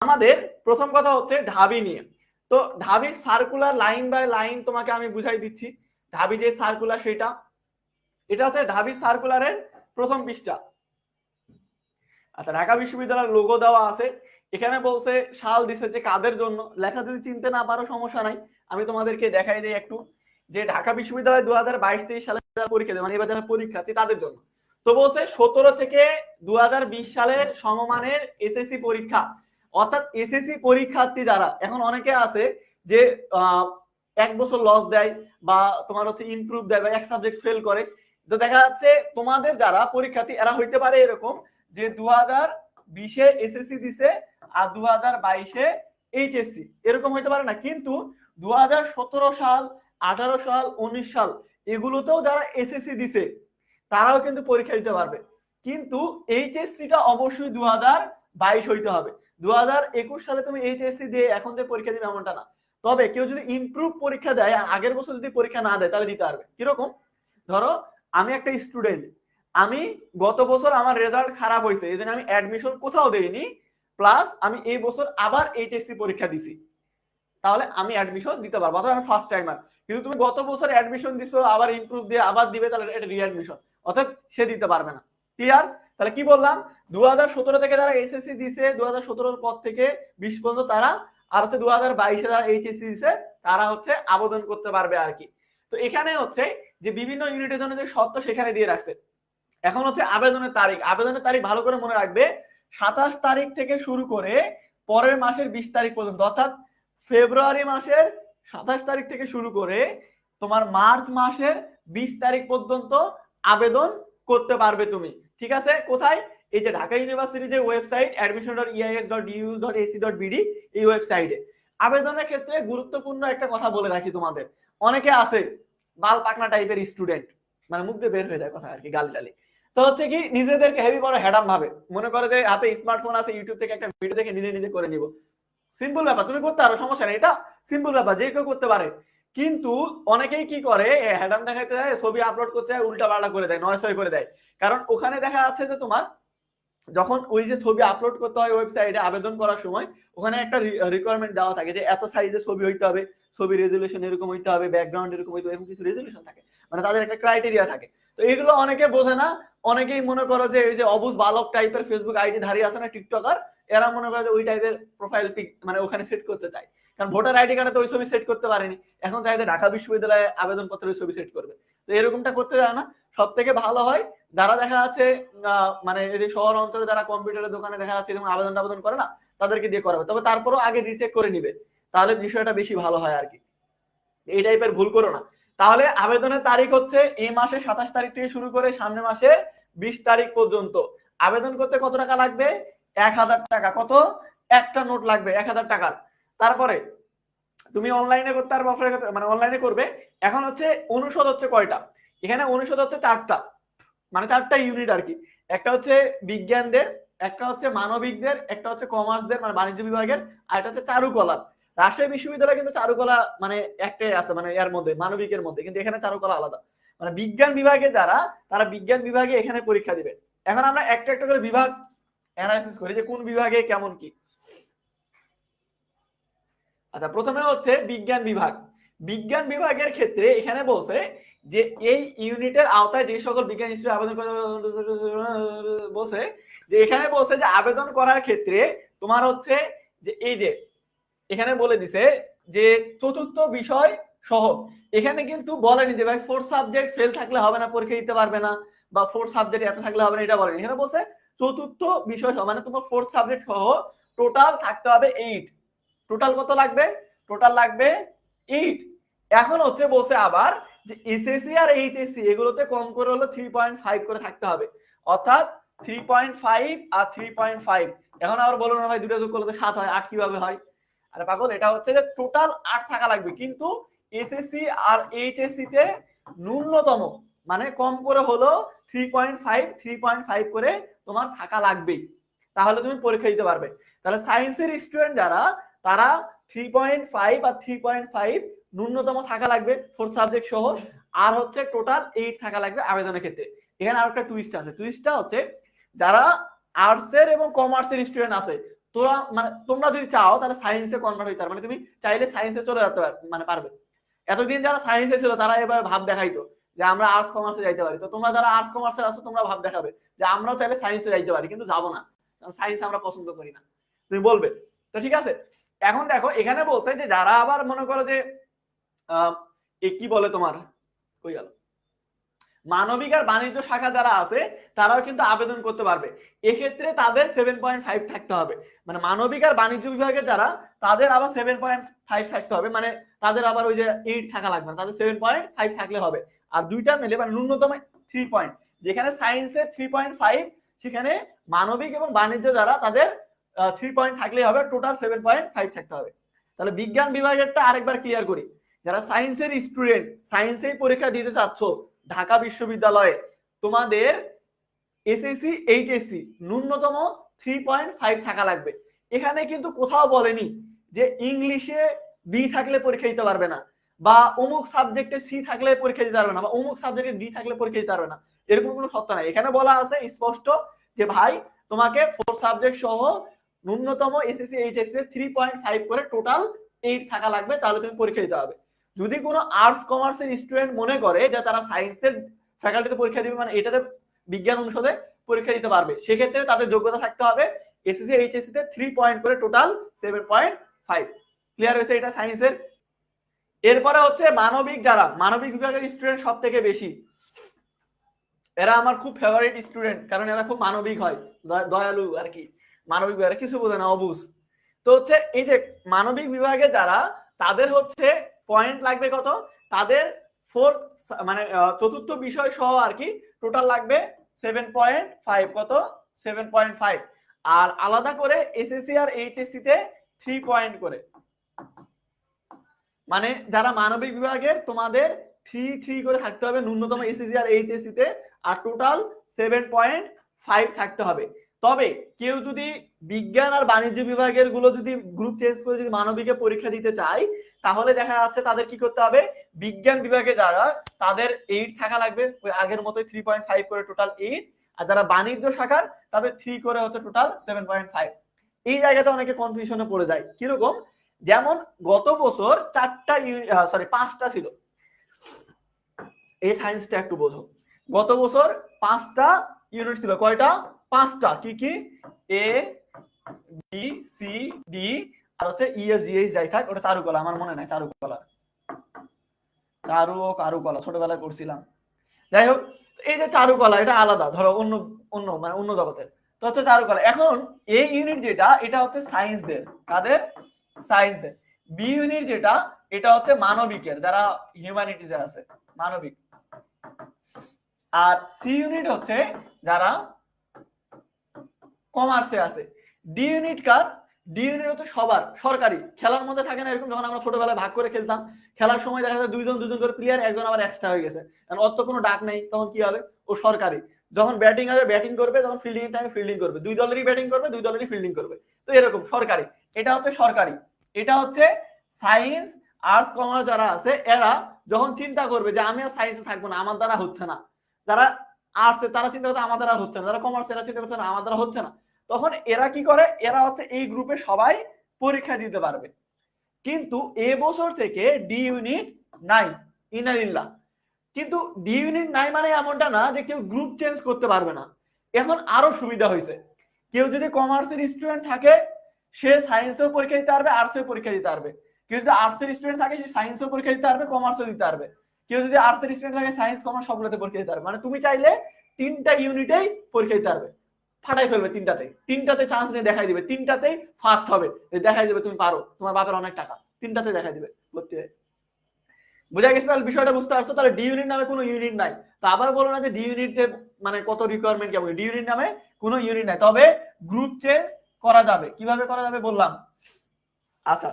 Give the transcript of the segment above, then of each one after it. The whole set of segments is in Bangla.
আমাদের প্রথম কথা হচ্ছে ঢাবি নিয়ে। তো ঢাবির সার্কুলার লাইন বাই লাইন তোমাকে আমি বুঝাই দিচ্ছি। ঢাবি যে সার্কুলার সেটা, এটা হচ্ছে ঢাবি সার্কুলারের প্রথম পৃষ্ঠা। আচ্ছা ঢাকা বিশ্ববিদ্যালয়ের লোগো দেওয়া আছে। এখানে বলছে, সাল দিছে যে কাদের জন্য? লেখা যদি চিনতে না পারো, সমস্যা নাই। আমি তোমাদেরকে দেখাই দিই একটু। যে ঢাকা বিশ্ববিদ্যালয় দু হাজার বাইশ তেইশ সালে পরীক্ষা দেয় মানে এবার যারা পরীক্ষার্থী, তাদের জন্য। তো বলছে, সতেরো থেকে দু সালের সমমানের এসএসসি পরীক্ষা। অর্থাৎ এসএসসি পরীক্ষার্থী যারা, এখন অনেকে আছে যে এক বছর লস দেয় বা তোমার হচ্ছে ইমপ্রুভ দেয় বা এক সাবজেক্ট ফেল করে। তো দেখা যাচ্ছে তোমাদের যারা পরীক্ষার্থী, এরা হইতে পারে এরকম যে দু হাজার বিশে এসএসসি দিছে আর দু হাজার বাইশে এইচএসসি এরকম হইতে পারে না, কিন্তু দু হাজার সতেরো সাল, আঠারো সাল, উনিশ সাল, এগুলোতেও যারা এসএসসি দিছে, তারাও কিন্তু পরীক্ষা দিতে পারবে। কিন্তু এইচএসসিটা অবশ্যই দু হাজার বাইশ হইতে হবে। দু হাজার একুশ সালে তুমি এইচএসসি দিয়ে এখন যে পরীক্ষা দিবে এমনটা না। তবে কেউ যদি ইমপ্রুভ পরীক্ষা দেয় আগের বছর যদি পরীক্ষা না দেয়, তাহলে দিতে পারবে। কীরকম? ধরো, আমি একটা স্টুডেন্ট আমি গত বছর আমার রেজাল্ট খারাপ হয়েছে, এই জন্য আমি অ্যাডমিশন কোথাও দেইনি প্লাস আমি এই বছর আবার এইচএসসি পরীক্ষা দিছি। তাহলে আমি অ্যাডমিশন দিতে পারব, অথবা আমি ফার্স্ট টাইমার কিন্তু তুমি গত বছর অ্যাডমিশন দিছো, আবার ইমপ্রুভ দিয়ে আবার দিবে, তাহলে এটা রিঅ্যাডমিশন অর্থাৎ সে দিতে পারবে না। ক্লিয়ার তাহলে কি বললাম? দু হাজার সতেরো থেকে যারা এসএসসি দিছে দু হাজার পর থেকে বিশ পর্যন্ত তারা আর হচ্ছে দু হাজার বাইশে যারা এইচএসসি দিছে, তারা হচ্ছে আবেদন করতে পারবে আর কি। তো এখানে হচ্ছে যে বিভিন্ন ইউনিটের জন্য যে শর্ত সেখানে দিয়ে রাখছে। এখন হচ্ছে আবেদনের তারিখ। আবেদনের তারিখ ভালো করে মনে রাখবে, সাতাশ তারিখ থেকে শুরু করে পরের মাসের বিশ তারিখ পর্যন্ত, অর্থাৎ ফেব্রুয়ারি মাসের সাতাশ তারিখ থেকে শুরু করে তোমার মার্চ মাসের বিশ তারিখ পর্যন্ত আবেদন করতে পারবে তুমি। ঠিক আছে? কোথায়? এই যে ঢাকা ইউনিভার্সিটির যে website admission dot EIS dot U dot AC dot BD এই ওয়েবসাইটে আবেদনের ক্ষেত্রে গুরুত্বপূর্ণ একটা কথা বলে রাখি তোমাদের। অনেকে আছে, বাল পাকনা টাইপের স্টুডেন্ট মানে মুখ দিয়ে বের হয়ে যায় কথা আর কি, গালি টালি। তো হচ্ছে কি, নিজেদেরকে হেভি বড় হ্যাডাম ভাবে। মনে করে যে হাতে স্মার্টফোন আছে ইউটিউব থেকে একটা ভিডিও দেখে নিজে নিজে করে নিব। সিম্পল ব্যাপার, তুমি করতে পারো, সমস্যা নেই। এটা সিম্পল ব্যাপার, যে কেউ করতে পারে। কিন্তু অনেকেই কি করে হ্যাডাম দেখাইতে যায়, ছবি আপলোড করতে যায়, উল্টা পাল্টা করে দেয় নয় করে দেয়। কারণ ওখানে দেখা যাচ্ছে যে তোমার, যখন ওই যে ছবি আপলোড করতে হয় ওয়েবসাইটে আবেদন করার সময়, ওখানে একটা রিকোয়ারমেন্ট দেওয়া থাকে যে এত সাইজের ছবি হইতে হবে, ছবি রেজলিউশন এরকম হইতে হবে ব্যাকগ্রাউন্ড এরকম হইতে হবে, এরকম কিছু রেজলিউশন থাকে। মানে তাদের একটা ক্রাইটেরিয়া থাকে। তো এগুলো অনেকে বোঝে না, অনেকেই মনে করো যে এই যে অবুজ বালক টাইপের ফেসবুক আইডি ধারি আছে না টিকটকার এরা মনে করে যে ওই টাইপের প্রোফাইল পিক মানে ওখানে সেট করতে চায়। কারণ ভোটার আইডি কার্ডে তো ওই ছবি সেট করতে পারেনি। এখন চাইলে ঢাকা বিশ্ববিদ্যালয়ে আবেদন পত্রে ওই ছবি সেট করবে। তো এরকমটা করতে যায় না। সব থেকে ভালো হয়, যারা দেখা যাচ্ছে মানে এই যে শহর অঞ্চলে যারা কম্পিউটারের দোকানে দেখা যাচ্ছে, যেমন আবেদন আবেদন করে না, তাদেরকে দিয়ে করাবে। তবে তারপরও আগে রিচেক করে নিবে। তাহলে বিষয়টা বেশি ভালো হয় আর কি। এই টাইপের ভুল করো না। তাহলে আবেদনের তারিখ হচ্ছে এই মাসে সাতাশ তারিখ থেকে শুরু করে সামনের মাসে বিশ তারিখ পর্যন্ত। আবেদন করতে কত টাকা লাগবে? এক হাজার টাকা। কত? একটা নোট লাগবে, এক হাজার টাকার। তারপরে তুমি অনলাইনে করতে পারবে অফলাইনে করতে মানে অনলাইনে করবে। এখন হচ্ছে অনুষদ হচ্ছে কয়টা? এখানে অনুষদ হচ্ছে চারটা। মানে চারটা ইউনিট আর কি। একটা হচ্ছে বিজ্ঞানদের, একটা হচ্ছে মানবিকদের, একটা হচ্ছে কমার্সদের মানে বাণিজ্য বিভাগের, আর একটা হচ্ছে চারুকলার। রাজশাহী বিশ্ববিদ্যালয় কিন্তু চারুকলা মানে একটাই আছে মানে এর মধ্যে, মানবিকের মধ্যে। কিন্তু এখানে চারুকলা আলাদা। মানে বিজ্ঞান বিভাগে যারা, তারা বিজ্ঞান বিভাগে এখানে পরীক্ষা দিবে। এখন আমরা একটা একটা করে বিভাগ অ্যানালাইসিস করি যে কোন বিভাগে কেমন কি। আচ্ছা প্রথমে হচ্ছে বিজ্ঞান বিভাগ। বিজ্ঞান বিভাগের ক্ষেত্রে এখানে বলছে যে এই ইউনিটের আওতায় যে সকল বিজ্ঞান ইনস্টিটিউট আবেদন করে বলছে যে এখানে বলছে যে আবেদন করার ক্ষেত্রে তোমার হচ্ছে যে এই যে এখানে বলে দিছে যে চতুর্থ বিষয় সহ। এখানে কিন্তু বলেনি যে ভাই ফোর্থ সাবজেক্ট ফেল থাকলে হবে না, পরীক্ষা দিতে পারবে না, বা ফোর্থ সাবজেক্ট এত থাকলে হবে না, এটা বলেনি। এখানে বলছে চতুর্থ বিষয় সহ মানে তোমার ফোর্থ সাবজেক্ট সহ টোটাল থাকতে হবে এইট টোটাল কত লাগবে? টোটাল লাগবে এইট এখন হচ্ছে বলছে আবার যে এসএসসি আর এইচএসসি এগুলোতে কম করে হলো থ্রি পয়েন্ট ফাইভ করে থাকতে হবে। অর্থাৎ থ্রি পয়েন্ট ফাইভ আর থ্রি পয়েন্ট ফাইভ এখন আবার বলো না ভাই, দুটো যোগ করলে সাত হয়, আট কীভাবে হয়? আরে পাগল, এটা হচ্ছে যে টোটাল আট থাকা লাগবে। কিন্তু এসএসসি আর এইচএসসি তে ন্যূনতম মানে কম করে হলো three point five three point five করে তোমার থাকা লাগবেই। তাহলে তুমি পরীক্ষা দিতে পারবে। তাহলে সায়েন্সের স্টুডেন্ট যারা, তারা থ্রি পয়েন্ট ফাইভ আর থ্রি পয়েন্ট ফাইভ ন্যূনতম থাকা লাগবে ফোর সাবজেক্ট সহ, আর হচ্ছে টোটাল এইট থাকা লাগবে আবেদনের ক্ষেত্রে। এখানে আর একটা টুইস্ট আছে। টুইস্টটা হচ্ছে, যারা আর্টসের এবং কমার্সের স্টুডেন্ট আছে, তোরা মানে তোমরা যদি চাও, তাহলে সায়েন্সে কনভার্ট হইতে পারবে মানে তুমি চাইলে সায়েন্সে চলে যেতে মানে পারবে। এতদিন যারা সায়েন্সে ছিল, তারা এবার ভাব দেখাইতো। যে আমরা আর্টস কমার্সে যাইতে পারি। তো তোমরা যারা আর্টস কমার্সে আছো, তোমরা ভাব দেখাবে যে আমরাও চাইলে সায়েন্সে যাইতে পারি, কিন্তু যাব না। কারণ সায়েন্স আমরা পছন্দ করি না। তুমি বলবে। তো ঠিক আছে। এখন দেখো, এখানে বলছে যে যারা আবার মনে করো যে কি বলে তোমার? কই গেল? মানবিক আর বাণিজ্য শাখা যারা আছে, তারাও কিন্তু আবেদন করতে পারবে। এক্ষেত্রে তাদের সেভেন পয়েন্ট ফাইভ থাকতে হবে। মানে মানবিক আর বাণিজ্য বিভাগের যারা, তাদের আবার সেভেন পয়েন্ট ফাইভ থাকতে হবে। মানে তাদের আবার ওই যে এইট থাকা লাগবে না। তাদের সেভেন পয়েন্ট ফাইভ থাকলে হবে। আর দুইটা মিলে মানে ন্যূনতম থ্রি পয়েন্ট যেখানে সায়েন্সের থ্রি পয়েন্ট ফাইভ সেখানে মানবিক এবং বাণিজ্য যারা তাদের থ্রি পয়েন্ট থাকলেই হবে টোটাল সেভেন পয়েন্ট ফাইভ থাকতে হবে। তাহলে বিজ্ঞান বিভাগেরটা আরেকবার ক্লিয়ার করি। যারা সায়েন্সের স্টুডেন্ট সায়েন্সেই পরীক্ষা দিতে চাচ্ছ, ঢাকা বিশ্ববিদ্যালয়ে, তোমাদের এসএসসি এইচএসসি ন্যূনতম থ্রি পয়েন্ট ফাইভ থাকা লাগবে। এখানে কিন্তু কোথাও বলেনি যে ইংলিশে বি থাকলে পরীক্ষা দিতে পারবে না। বা অমুক সাবজেক্টে সি থাকলে পরীক্ষা দিতে পারবে না, বা অমুক সাবজেক্টে ডি থাকলে পরীক্ষা দিতে পারবে না, এরকম কোনো সত্য নাই। এখানে বলা আছে স্পষ্ট যে, ভাই, তোমাকে ফোর সাবজেক্ট সহ ন্যূনতম SSC HSC three point five করে টোটাল এইট থাকা লাগবে, তাহলে তুমি পরীক্ষা দিতে হবে। যদি কোনো আর্টস কমার্সের স্টুডেন্ট মনে করে যে, তারা সায়েন্সের ফ্যাকাল্টিতে পরীক্ষা দিবে মানে এটাতে বিজ্ঞান অনুষদে পরীক্ষা দিতে পারবে, সেক্ষেত্রে তাদের যোগ্যতা থাকতে হবে এসএসসি এইচএসসি তে থ্রি পয়েন্ট করে total seven point five clear হয়েছে এটা সায়েন্সের এরপরে হচ্ছে মানবিক যারা, মানবিক বিভাগের স্টুডেন্ট সব থেকে বেশি। এরা আমার খুব ফেভারিট স্টুডেন্ট কারণ এরা খুব মানবিক হয় দয়ালু আর কি। মানবিক বিভাগে কিছু বোঝে না অবুজ তো হচ্ছে এই যে মানবিক বিভাগে যারা, তাদের হচ্ছে পয়েন্ট লাগবে কত? তাদের ফোর মানে চতুর্থ বিষয় সহ আর কি টোটাল লাগবে সেভেন পয়েন্ট ফাইভ কত? সেভেন পয়েন্ট ফাইভ আর আলাদা করে এসএসসি আর এইচএসসি তে থ্রি পয়েন্ট করে। মানে যারা মানবিক বিভাগের, তোমাদের থ্রি থ্রি করে থাকতে হবে। ন্যূনতম এসএসসি আর এইচএসসি তে আর টোটাল সেভেন পয়েন্ট ফাইভ থাকতে হবে। তবে কেউ যদি বিজ্ঞান আর বাণিজ্য বিভাগেরগুলো যদি গ্রুপ চেঞ্জ করে যদি মানবিকে পরীক্ষা দিতে চায়, তাহলে দেখা যাচ্ছে তাদের কি করতে হবে? বিজ্ঞান বিভাগে যারা, তাদের এইট থাকা লাগবে। আগের মতোই থ্রি পয়েন্ট ফাইভ করে টোটাল এইট আর যারা বাণিজ্য শাখার, তাদের থ্রি করে হচ্ছে টোটাল সেভেন পয়েন্ট ফাইভ এই জায়গাতে অনেকে কনফিউশনে পড়ে যায়। কীরকম? যেমন গত বছর চারটা সরি পাঁচটা ছিল। এই সায়েন্সটা একটু বোঝো। গত বছর পাঁচটা ইউনিট ছিল। কয়টা? পাঁচটা। কি কি? এ বি সি ডি আর হচ্ছে ইএস জিএস যাই থাক, ওটা চারুকলা। আমার মনে নাই, চারুকলা। চারু ও কারুকলা। ছোটবেলায় করছিলাম যাই হোক, এই যে চারুকলা, এটা আলাদা। ধরো অন্য অন্য মানে অন্য জগতের। তো হচ্ছে চারুকলা। এখন এই ইউনিট যেটা, এটা হচ্ছে সায়েন্সদের কাদের? সায়েন্সদের বি ইউনিট যেটা, এটা হচ্ছে মানবিকের, যারা হিউম্যানিটিজে আছে, মানবিক। আর সি ইউনিট হচ্ছে যারা কমার্সে আছে। ডি ইউনিট কার? ডি ইউনিট হচ্ছে সবার, সরকারি। খেলার মধ্যে থাকে না এরকম, যখন আমরা ছোটবেলায় ভাগ করে খেলতাম, খেলার সময় দেখা যায় দুইজন দুজন করে প্লেয়ার একজন আবার এক্সট্রা হয়ে গেছে। কারণ অত কোনো ডাক নেই, তখন কি হবে? ও সরকারি। যখন ব্যাটিং হবে ব্যাটিং করবে তখন ফিল্ডিং এর টাইমে ফিল্ডিং করবে। দুই দলেরই ব্যাটিং করবে, দুই দলেরই ফিল্ডিং করবে। তো এরকম, সরকারি। এটা হচ্ছে সরকারি। এটা হচ্ছে সায়েন্স আর্টস কমার্স যারা আছে, এরা যখন চিন্তা করবে যে আমি আর সায়েন্সে থাকব না, আমার দ্বারা হচ্ছে না। যারা আর্টসে তারা চিন্তা করছে আমার দ্বারা হচ্ছে না। যারা কমার্স এরা চিন্তা করছে না, আমার দ্বারা হচ্ছে না। তখন এরা কি করে? এরা হচ্ছে এই গ্রুপে সবাই পরীক্ষা দিতে পারবে। কিন্তু এ বছর থেকে ডি ইউনিট নাই ইনারিল্লা কিন্তু ডি ইউনিট নাই মানে এমনটা না যে কেউ গ্রুপ চেঞ্জ করতে পারবে না। এখন আরও সুবিধা হয়েছে। কেউ যদি কমার্সের স্টুডেন্ট থাকে, সে সায়েন্সেও পরীক্ষা দিতে পারবে আর্টসেও পরীক্ষা দিতে পারবে। কেউ যদি আর্টসের স্টুডেন্ট থাকে, সে সায়েন্সেও পরীক্ষা দিতে পারবে কমার্সও দিতে পারবে। কেউ যদি আর্টসের স্টুডেন্ট থাকে সায়েন্স কমার্স সবগুলোতে পরীক্ষা দিতে পারবে। মানে তুমি চাইলে তিনটা ইউনিটেই পরীক্ষা দিতে পারবে। ফাটাই ফেলবে তিনটাতে। তিনটাতে চান্স নিয়ে দেখাই দিবে। তিনটাতেই ফার্স্ট হবে। দেখাই দিবে তুমি পারো। তোমার বাপের অনেক টাকা। তিনটাতে দেখাই দিবে। ভর্তি হয়ে। বোঝা গেছে তাহলে বিষয়টা বুঝতে পারছ? তাহলে ডি ইউনিট নামে কোনো ইউনিট নাই। তো আবার বলো না যে ডি ইউনিটে মানে কত রিকোয়ারমেন্ট কেমন? ডি ইউনিট নামে কোনো ইউনিট নাই। তবে গ্রুপ চেঞ্জ করা যাবে। কীভাবে করা যাবে বললাম? আচ্ছা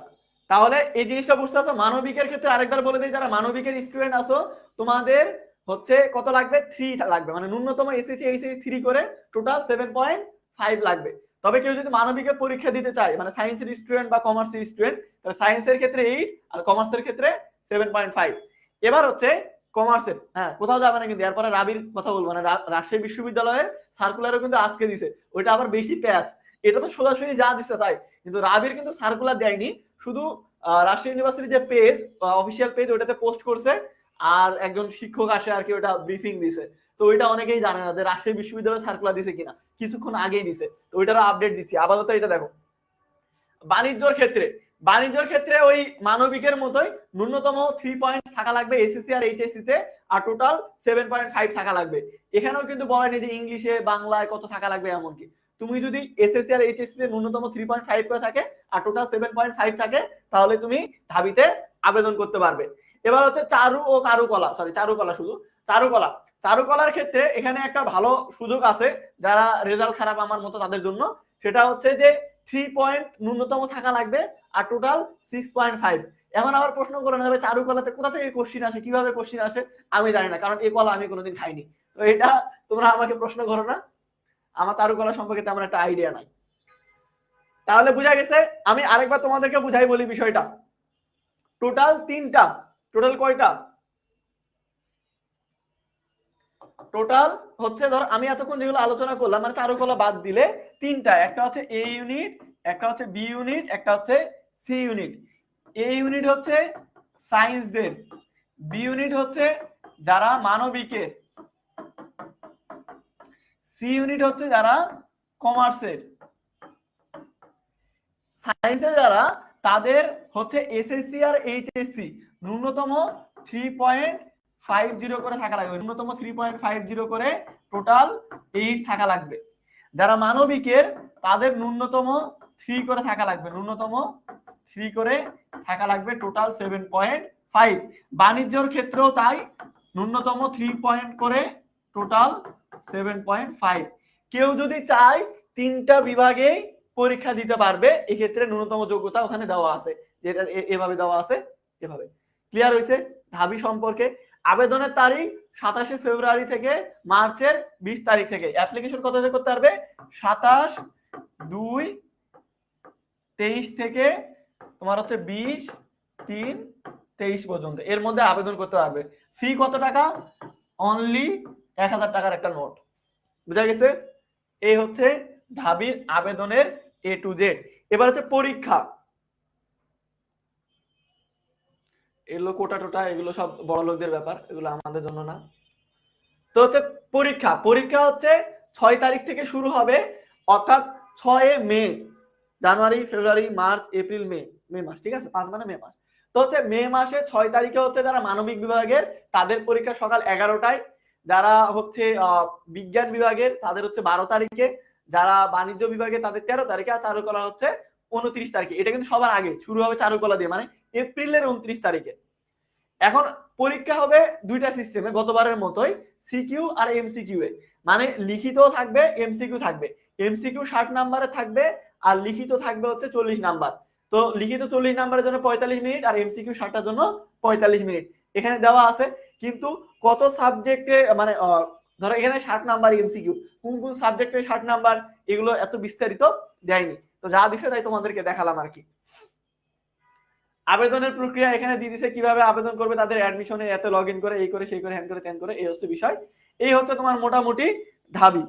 তাহলে এই জিনিসটা বুঝতে পারছ? মানবিকের ক্ষেত্রে আরেকবার বলে দিই, যারা মানবিকের স্টুডেন্ট আছো, তোমাদের হচ্ছে কত লাগবে? থ্রি লাগবে। মানে ন্যূনতম এসএসসি এইচএসসি থ্রি করে টোটাল সেভেন পয়েন্ট ফাইভ লাগবে। তবে কেউ যদি মানবিকের পরীক্ষা দিতে চায় মানে সায়েন্সের স্টুডেন্ট বা কমার্সের স্টুডেন্ট তাহলে সায়েন্সের ক্ষেত্রে এইট আর কমার্সের ক্ষেত্রে সেভেন পয়েন্ট ফাইভ এবার হচ্ছে কমার্সের হ্যাঁ কোথাও যাবে না কিন্তু, এরপরে রাবির কথা বলব। না রাজশাহী বিশ্ববিদ্যালয়ের সার্কুলারও কিন্তু আজকে দিছে। ওইটা আবার বেশি প্যাচ। এটা তো সোজাসুজি যা দিচ্ছে তাই। কিন্তু রাবির কিন্তু সার্কুলার দেয়নি। শুধু রাজশাহী যে পেজ অফিসিয়াল পেজ ওটাতে পোস্ট করছে। আর একজন শিক্ষক আসে আর কি ওটা ব্রিফিং দিছে। তো ওইটা অনেকেই জানে না যে রাজশাহী বিশ্ববিদ্যালয় সার্কুলার দিছে কিনা। কিছুক্ষণ আগেই দিছে। তো ওইটারও আপডেট দিচ্ছি। আপাতত এটা দেখো। বাণিজ্যর ক্ষেত্রে বাণিজ্যর ক্ষেত্রে ওই মানবিকের মতোই ন্যূনতম থ্রি পয়েন্ট থাকা লাগবে এসএসসি আর এইচএসসি তে, আর টোটাল সেভেন পয়েন্ট ফাইভ থাকা লাগবে। এখানেও কিন্তু বলেনি যে ইংলিশে, বাংলায় কত থাকা লাগবে এমনকি। তুমি যদি এসএসসি আর এইচএসসি তে ন্যূনতম থ্রি পয়েন্ট ফাইভ করে থাকে, আর টোটাল সেভেন পয়েন্ট ফাইভ থাকে, তাহলে তুমি ঢাবিতে আবেদন করতে পারবে। এবার হচ্ছে চারু ও কারুকলা সরি চারুকলা শুধু। চারুকলা, চারুকলার ক্ষেত্রে এখানে একটা ভালো সুযোগ আছে, যারা রেজাল্ট খারাপ আমার মতো তাদের জন্য। সেটা হচ্ছে যে থ্রি পয়েন্ট ন্যূনতম থাকা লাগবে আর টোটাল সিক্স পয়েন্ট ফাইভ এখন আবার প্রশ্ন করে নেবে চারুকলাতে কোথা থেকে কোশ্চিন আসে? কীভাবে কোশ্চিন আসে? আমি জানি না, কারণ এই কলা আমি কোনোদিন খাইনি। তো এটা তোমরা আমাকে প্রশ্ন করো না। আমার চারুকলা সম্পর্কে তেমন একটা আইডিয়া নাই। তাহলে বোঝা গেছে, আমি আরেকবার তোমাদেরকে বুঝাই বলি বিষয়টা। টোটাল তিনটা টোটাল কয়টা? টোটাল হচ্ছে ধর, আমি এতক্ষণ যেগুলো আলোচনা করলাম মানে চারুকলা বাদ দিলে তিনটা, একটা হচ্ছে এ ইউনিট একটা হচ্ছে বি ইউনিট একটা হচ্ছে সি ইউনিট। এ ইউনিট হচ্ছে সায়েন্সদের বি ইউনিট হচ্ছে যারা মানবিকের। সি ইউনিট হচ্ছে যারা কমার্সের সায়েন্সে যারা তাদের হচ্ছে এসএসসি আর এইচএসসি ন্যূনতম থ্রি পয়েন্ট ফাইভ জিরো করে থাকা লাগবে। ন্যূনতম থ্রি পয়েন্ট ফাইভ জিরো করে টোটাল এইট থাকা লাগবে। যারা মানবিকের, তাদের ন্যূনতম থ্রি করে থাকা লাগবে। ন্যূনতম থ্রি করে থাকা লাগবে টোটাল সেভেন পয়েন্ট ফাইভ বাণিজ্যর ক্ষেত্রেও তাই, ন্যূনতম থ্রি পয়েন্ট করে টোটাল সেভেন পয়েন্ট ফাইভ কেউ যদি চায় তিনটা বিভাগেই পরীক্ষা দিতে পারবে, এক্ষেত্রে ন্যূনতম যোগ্যতা ওখানে দেওয়া আছে। যেটা এভাবে দেওয়া আছে, এভাবে। ক্লিয়ার হয়েছে? ঢাবি সম্পর্কে আবেদনের তারিখ সাতাশে ফেব্রুয়ারি থেকে মার্চের বিশ তারিখ থেকে। অ্যাপ্লিকেশন কত করতে পারবে? সাতাশ দুই তেইশ থেকে তোমার হচ্ছে বিশ, তিন, তেইশ পর্যন্ত। এর মধ্যে আবেদন করতে পারবে। ফি কত টাকা? অনলি এক হাজার টাকার একটা নোট বুঝা গেছে? এই হচ্ছে ঢাবির আবেদনের এ টু জেড এবার হচ্ছে পরীক্ষা। এগুলো কোটা টোটা, এগুলো সব বড় লোকদের ব্যাপার, এগুলো আমাদের জন্য না। তো হচ্ছে পরীক্ষা। পরীক্ষা হচ্ছে ছয় তারিখ থেকে শুরু হবে, অর্থাৎ ছয় মে, জানুয়ারি, ফেব্রুয়ারি, মার্চ, এপ্রিল, মে। মে মাস, ঠিক আছে? পাঁচ মানে মে মাস। তো হচ্ছে মে মাসে ছয় তারিখে হচ্ছে যারা মানবিক বিভাগের, তাদের পরীক্ষা সকাল এগারোটায়। যারা হচ্ছে বিজ্ঞান বিভাগের, তাদের হচ্ছে বারো তারিখে। যারা বাণিজ্য বিভাগে তাদের তেরো তারিখে। আর চারুকলা হচ্ছে উনত্রিশ তারিখে। এটা কিন্তু সবার আগে। শুরু হবে চারুকলা দিয়ে মানে এপ্রিলের উনত্রিশ তারিখে। এখন পরীক্ষা হবে দুইটা সিস্টেমে গতবারের মতোই সিকিউ আর এমসিকিউ এ। মানে লিখিত থাকবে, এমসিকিউ থাকবে। এমসিকিউ ষাট নাম্বারে থাকবে, আর লিখিত থাকবে হচ্ছে চল্লিশ নাম্বার তো লিখিত চল্লিশ নাম্বারের জন্য পঁয়তাল্লিশ মিনিট আর এমসিকিউ ষাটটার জন্য পঁয়তাল্লিশ মিনিট। এখানে দেওয়া আছে কিন্তু কত সাবজেক্টে মানে ধরো এখানে ষাট নাম্বার এমসিকিউ কোন কোন সাবজেক্টে ষাট নাম্বার এগুলো এত বিস্তারিত দেয়নি। তো যা দিছে তাই তোমাদেরকে দেখালাম আর কি। আবেদনের প্রক্রিয়া এখানে দিয়ে দিছে কীভাবে আবেদন করবে, তাদের অ্যাডমিশনে এত লগ ইন করে, এই করে, সেই করে হ্যান করে ত্যান করে, এই হচ্ছে বিষয়। এই হচ্ছে তোমার মোটামুটি ঢাবি